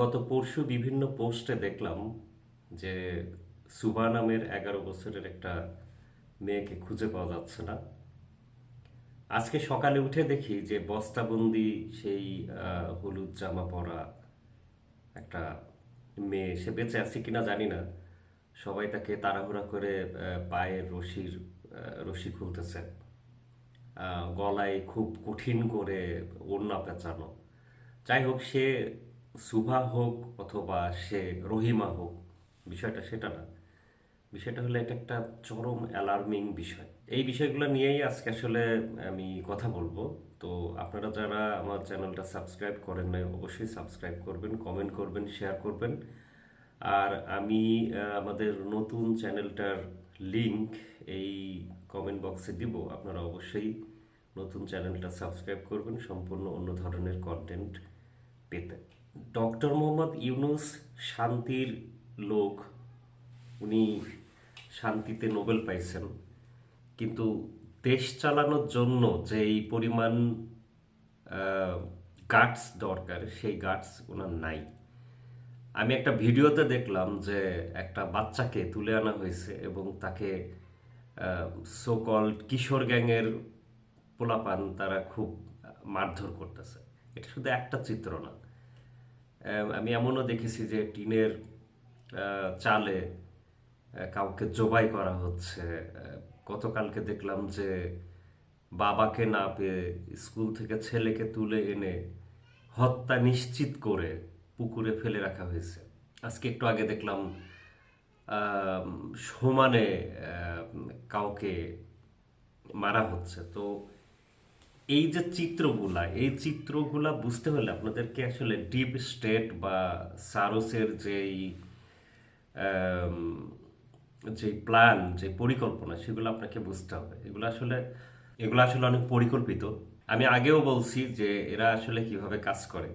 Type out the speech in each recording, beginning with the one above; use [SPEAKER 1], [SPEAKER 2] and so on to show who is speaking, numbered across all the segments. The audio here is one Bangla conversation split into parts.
[SPEAKER 1] গত পরশু বিভিন্ন পোস্টে দেখলাম যে সুবা নামের এগারো বছরের একটা মেয়েকে খুঁজে পাওয়া যাচ্ছে না। আজকে সকালে উঠে দেখি যে বস্তাবন্দি সেই হলুদ জামা পরা একটা মেয়ে, সে বেঁচে আছে কিনা জানি না। সবাই তাকে তাড়াহুড়া করে পায়ের রশির রশি খুলতেছে। গলায় খুব কঠিন করে ওড়না পেঁচানো। যাই হোক, সে সুভা হোক অথবা সে রহিমা হোক, বিষয়টা সেটা না। বিষয়টা হলো এটা একটা চরম অ্যালার্মিং বিষয়। এই বিষয়গুলো নিয়েই আজকে আসলে আমি কথা বলব। তো আপনারা যারা আমার চ্যানেলটা সাবস্ক্রাইব করেন নাই, অবশ্যই সাবস্ক্রাইব করবেন কমেন্ট করবেন শেয়ার করবেন। আর আমি আমাদের নতুন চ্যানেলটার লিংক এই কমেন্ট বক্সে দিব। আপনারা অবশ্যই নতুন চ্যানেলটা সাবস্ক্রাইব করবেন, সম্পূর্ণ অন্য ধরনের কন্টেন্ট পেতে। ডক্টর মোহাম্মদ ইউনুস শান্তির লোক। উনি শান্তিতে নোবেল পাইছেন। কিন্তু দেশ চালানোর জন্য যে এই পরিমাণ গার্ডস দরকার, সেই গার্ডস ওনার নাই। আমি একটা ভিডিওতে দেখলাম যে একটা বাচ্চাকে তুলে আনা হয়েছে এবং তাকে সোকল কিশোর গ্যাংয়ের পোলাপান তারা খুব মারধর করতেছে। এটা শুধু একটা চিত্র না। আমি এমনও দেখেছি যে টিনের চালে কাউকে জবাই করা হচ্ছে। গতকালকে দেখলাম যে বাবাকে না পেয়ে স্কুল থেকে ছেলেকে তুলে এনে হত্যা নিশ্চিত করে পুকুরে ফেলে রাখা হয়েছে। আজকে একটু আগে দেখলাম সমানে কাউকে মারা হচ্ছে। তো এই যে চিত্রগুলা, এই চিত্রগুলা বুঝতে হলে আপনাদেরকে আসলে ডিপ স্টেট বা সারসের যেই যে প্ল্যান যে পরিকল্পনা, সেগুলো আপনাকে বুঝতে হবে। এগুলো আসলে এগুলো আসলে অনেক পরিকল্পিত। আমি আগেও বলছি যে এরা আসলে কীভাবে কাজ করে।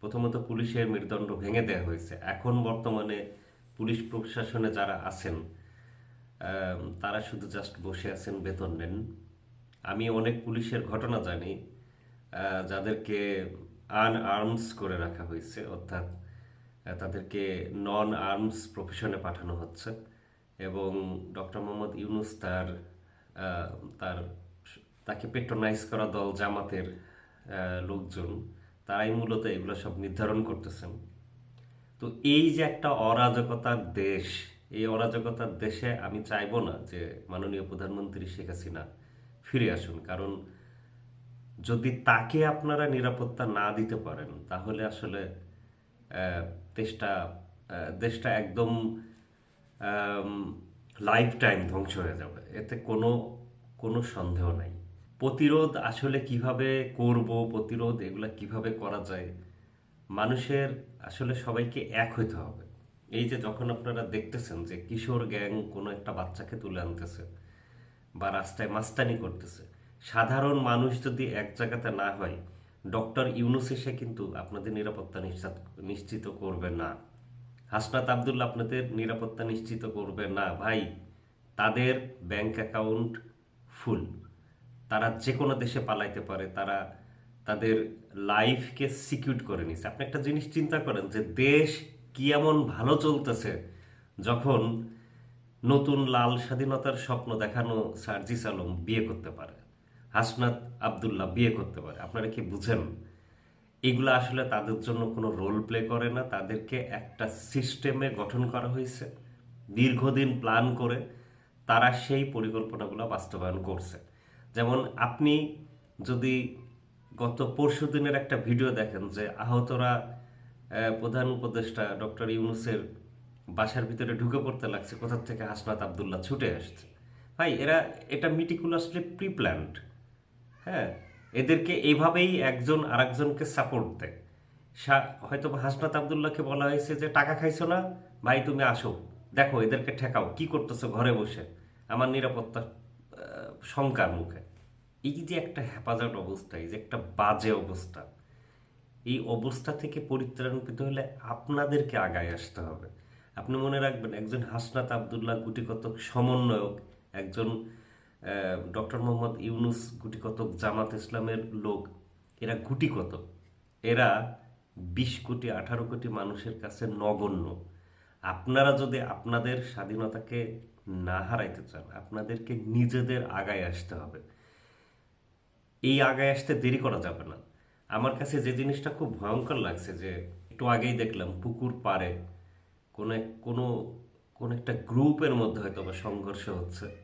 [SPEAKER 1] প্রথমত পুলিশের মেরুদণ্ড ভেঙে দেওয়া হয়েছে। এখন বর্তমানে পুলিশ প্রশাসনে যারা আছেন তারা শুধু জাস্ট বসে আছেন, বেতন নেন। আমি অনেক পুলিশের ঘটনা জানি যাদেরকে আন আর্মস করে রাখা হয়েছে, অর্থাৎ তাদেরকে নন আর্মস প্রফেশনে পাঠানো হচ্ছে এবং ডক্টর মোহাম্মদ ইউনুস তার তার, তাকে পেট্রোনাইজ করা দল জামাতের লোকজন, তারাই মূলত এগুলো সব নির্ধারণ করতেছেন। তো এই যে একটা অরাজকতার দেশ, এই অরাজকতার দেশে আমি চাইব না যে মাননীয় প্রধানমন্ত্রী শেখ হাসিনা ফিরে আসুন। কারণ যদি তাকে আপনারা নিরাপত্তা না দিতে পারেন, তাহলে আসলে দেশটা দেশটা একদম লাইফ টাইম ধ্বংস হয়ে যাবে। এতে কোনো কোনো সন্দেহ নাই। প্রতিরোধ আসলে কীভাবে করব, প্রতিরোধ এগুলা কীভাবে করা যায়, মানুষের আসলে সবাইকে এক হইতে হবে। এই যে যখন আপনারা দেখতেছেন যে কিশোর গ্যাং কোনো একটা বাচ্চাকে তুলে আনতেছে বা রাস্তায় মাস্তানি করতেছে। সাধারণ মানুষ যদি এক জায়গাতে না হয়, ডক্টর ইউনুস এসে কিন্তু আপনাদের নিরাপত্তা নিশ্চিত নিশ্চিত করবে না। হাসনাত আবদুল্লাহ আপনাদের নিরাপত্তা নিশ্চিত করবে না। ভাই, তাদের ব্যাংক অ্যাকাউন্ট ফুল। তারা যে কোনো দেশে পালাইতে পারে, তারা তাদের লাইফকে সিকিউর করে নিছে। আপনি একটা জিনিস চিন্তা করেন যে দেশ কি এমন ভালো চলতেছে, যখন নতুন লাল স্বাধীনতার স্বপ্ন দেখানো সার্জিস আলম বিয়ে করতে পারে। হাসনাত আবদুল্লাহ বিয়ে করতে পারে। আপনারা কি বুঝেন? এগুলো আসলে তাদের জন্য কোনো রোল প্লে করে না। তাদেরকে একটা সিস্টেমে গঠন করা হয়েছে। দীর্ঘদিন প্ল্যান করে তারা সেই পরিকল্পনাগুলো বাস্তবায়ন করছে। যেমন আপনি যদি গত পরশু দিনের একটা ভিডিও দেখেন যে আহতরা প্রধান উপদেষ্টা ডক্টর ইউনুসের বাসার ভিতরে ঢুকে পড়তে লাগছে কোথা থেকে হাসনাত আবদুল্লাহ ছুটে আসছে। ভাই, এরা, এটা মিটিকুলাসলি প্রি হ্যাঁ এদেরকে এইভাবেই একজন আরেকজনকে সাপোর্ট দেয়। হয়তো হাসনাত আবদুল্লাহকে বলা হয়েছে যে, টাকা খাইছো না? ভাই, তুমি আসো। দেখো, এদেরকে ঠেকাও। কি করতেছো ঘরে বসে? আমার নিরাপত্তা শঙ্কার মুখে। এই যে একটা হেফাজত অবস্থা, এই যে একটা বাজে অবস্থা। এই অবস্থা থেকে পরিত্রাণ পেতে হলে আপনাদেরকে আগায় আসতে হবে। আপনি মনে রাখবেন একজন হাসনাত আবদুল্লাহ গুটিকতক সমন্বয়ক, একজন ডক্টর মোহাম্মদ ইউনুস গুটিকতক জামাত ইসলামের লোক, এরা গুটিকতক। এরা বিশ কোটি, আঠারো কোটি মানুষের কাছে নগণ্য। আপনারা যদি আপনাদের স্বাধীনতাকে না হারাইতে চান, আপনাদেরকে নিজেদের আগায় আসতে হবে। এই আগায় আসতে দেরি করা যাবে না। আমার কাছে যে জিনিসটা খুব ভয়ঙ্কর লাগছে যে, একটু আগেই দেখলাম পুকুর পাড়ে কোনো এক- কোনো, কোন একটা গ্রুপের মধ্যে হয়তো বা সংঘর্ষ হচ্ছে।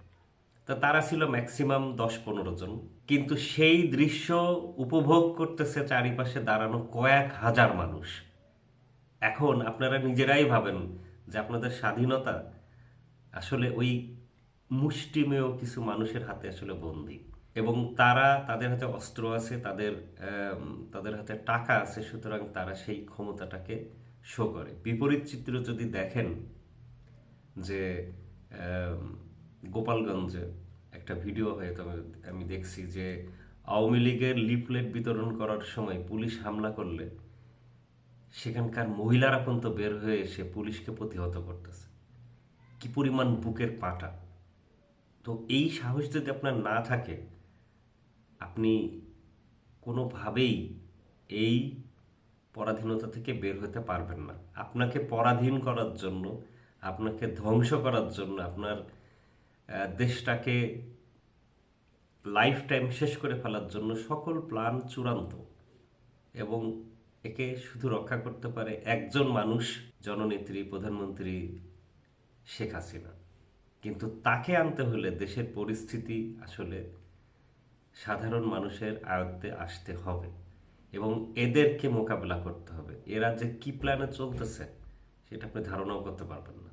[SPEAKER 1] তা তারা ছিল ম্যাক্সিমাম দশ পনেরো জন। কিন্তু সেই দৃশ্য উপভোগ করতেছে চারিপাশে দাঁড়ানো কয়েক হাজার মানুষ। এখন আপনারা নিজেরাই ভাবেন যে আপনাদের স্বাধীনতা আসলে ওই মুষ্টিমেয় কিছু মানুষের হাতে আসলে বন্দী। এবং তারা তাদের হাতে অস্ত্র আছে, তাদের তাদের হাতে টাকা আছে, সুতরাং তারা সেই ক্ষমতাটাকে শো করে। বিপরীত চিত্র যদি দেখেন যে গোপালগঞ্জে একটা ভিডিও হয়তো আমি- আমি দেখছি যে আওয়ামী লীগের লিফলেট বিতরণ করার সময় পুলিশ হামলা করলে সেখানকার মহিলারা পর্যন্ত বের হয়ে এসে পুলিশকে প্রতিহত করতেছে। কি পরিমাণ বুকের পাটা। তো এই সাহস যদি আপনার না থাকে, আপনি কোনোভাবেই এই পরাধীনতা থেকে বের হতে পারবেন না। আপনাকে পরাধীন করার জন্য, আপনাকে ধ্বংস করার জন্য, আপনার দেশটাকে লাইফ টাইম শেষ করে ফেলার জন্য সকল প্ল্যান চূড়ান্ত এবং একে শুধু রক্ষা করতে পারে একজন মানুষ, জননেত্রী, প্রধানমন্ত্রী শেখ হাসিনা। কিন্তু তাকে আনতে হলে দেশের পরিস্থিতি আসলে সাধারণ মানুষের আয়ত্তে আসতে হবে। এবং এদেরকে মোকাবেলা করতে হবে। এরা যে কি প্ল্যানে চলতেছে, সেটা আপনি ধারণাও করতে পারবেন না।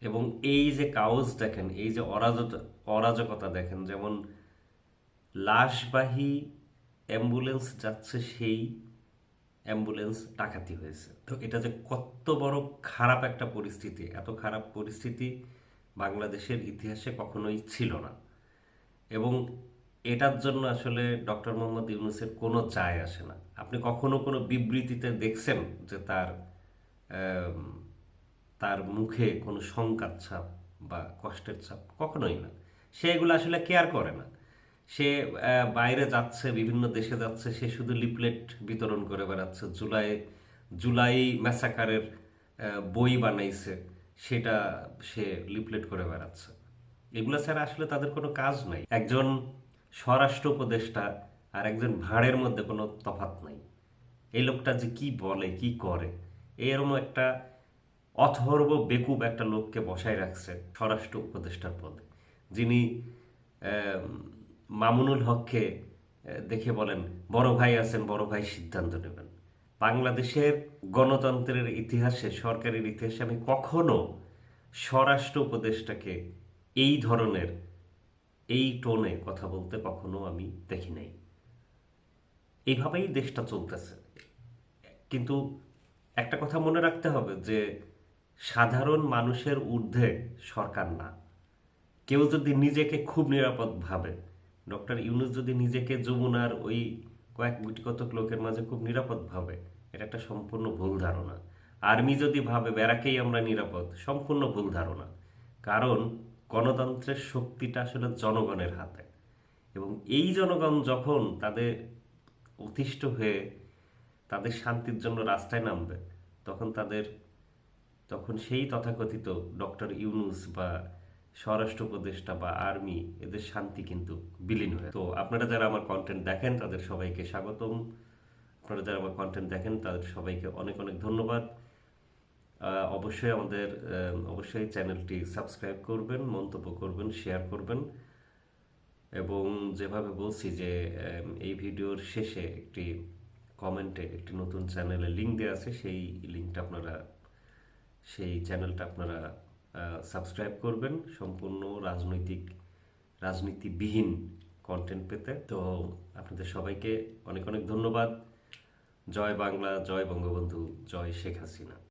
[SPEAKER 1] এবং এই যে কাউজ দেখেন, এই যে অরাজক অরাজকতা দেখেন, যেমন লাশবাহী অ্যাম্বুলেন্স যাচ্ছে, সেই অ্যাম্বুলেন্স ডাকাতি হয়েছে। তো এটা যে কত বড় খারাপ একটা পরিস্থিতি, এত খারাপ পরিস্থিতি বাংলাদেশের ইতিহাসে কখনোই ছিল না। এবং এটার জন্য আসলে ডক্টর মোহাম্মদ ইউনুসের কোনো চায় আসে না। আপনি কখনো কোনো বিবৃতিতে দেখছেন যে তার তার মুখে কোনো শঙ্কার ছাপ বা কষ্টের ছাপ? কখনোই না। সে এগুলো আসলে কেয়ার করে না। সে বাইরে যাচ্ছে, বিভিন্ন দেশে যাচ্ছে, সে শুধু লিফলেট বিতরণ করে বেড়াচ্ছে। জুলাই জুলাই ম্যাসাকারের বই বানাইছে, সেটা সে লিপলেট করে বেড়াচ্ছে। এগুলো ছাড়া আসলে তাদের কোনো কাজ নাই। একজন স্বরাষ্ট্র উপদেষ্টা আর একজন ভাঁড়ের মধ্যে কোনো তফাৎ নাই। এই লোকটা যে কি বলে, কি করে? এরকম একটা অথর্ব, বেকুব একটা লোককে বসায় রাখছে স্বরাষ্ট্র উপদেষ্টার পদে। যিনি মামুনুল হককে দেখে বলেন, বড় ভাই আছেন, বড় ভাই সিদ্ধান্ত নেবেন। বাংলাদেশের গণতন্ত্রের ইতিহাসে, সরকারের ইতিহাসে আমি কখনো স্বরাষ্ট্র উপদেষ্টাকে এই ধরনের এই টোনে কথা বলতে কখনো আমি দেখি নাই। এইভাবেই দেশটা চলতেছে। কিন্তু একটা কথা মনে রাখতে হবে যে, সাধারণ মানুষের ঊর্ধ্বে সরকার না। কেউ যদি নিজেকে খুব নিরাপদ ভাবে, ডক্টর ইউনুস যদি নিজেকে যমুনার ওই কয়েক গুটি কতক লোকের মাঝে খুব নিরাপদ ভাবে, এটা একটা সম্পূর্ণ ভুল ধারণা। আর্মি যদি ভাবে, ব্যারাকেই আমরা নিরাপদ, সম্পূর্ণ ভুল ধারণা। কারণ গণতন্ত্রের শক্তিটা আসলে জনগণের হাতে। এবং এই জনগণ যখন তাদের অতিষ্ঠ হয়ে তাদের শান্তির জন্য রাস্তায় নামবে, তখন তাদের, তখন সেই তথাকথিত ডক্টর ইউনুস বা স্বরাষ্ট্র উপদেষ্টা বা আর্মি এদের শান্তি কিন্তু বিলীন হয়ে তো আপনারা যারা আমার কন্টেন্ট দেখেন, তাদের সবাইকে স্বাগতম। আপনারা যারা আমার কন্টেন্ট দেখেন, তাদের সবাইকে অনেক অনেক ধন্যবাদ। অবশ্যই আমাদের অবশ্যই চ্যানেলটি সাবস্ক্রাইব করবেন, মন্তব্য করবেন, শেয়ার করবেন। এবং যেভাবে বলছি যে এই ভিডিওর শেষে একটি কমেন্টে একটি নতুন চ্যানেলের লিঙ্ক দেওয়া আছে, সেই লিঙ্কটা আপনারা, সেই চ্যানেলটা আপনারা সাবস্ক্রাইব করবেন। সম্পূর্ণ রাজনৈতিক, রাজনীতিবিহীন কন্টেন্ট পেতে। তো আপনাদের সবাইকে অনেক অনেক ধন্যবাদ। জয় বাংলা, জয় বঙ্গবন্ধু, জয় শেখ হাসিনা।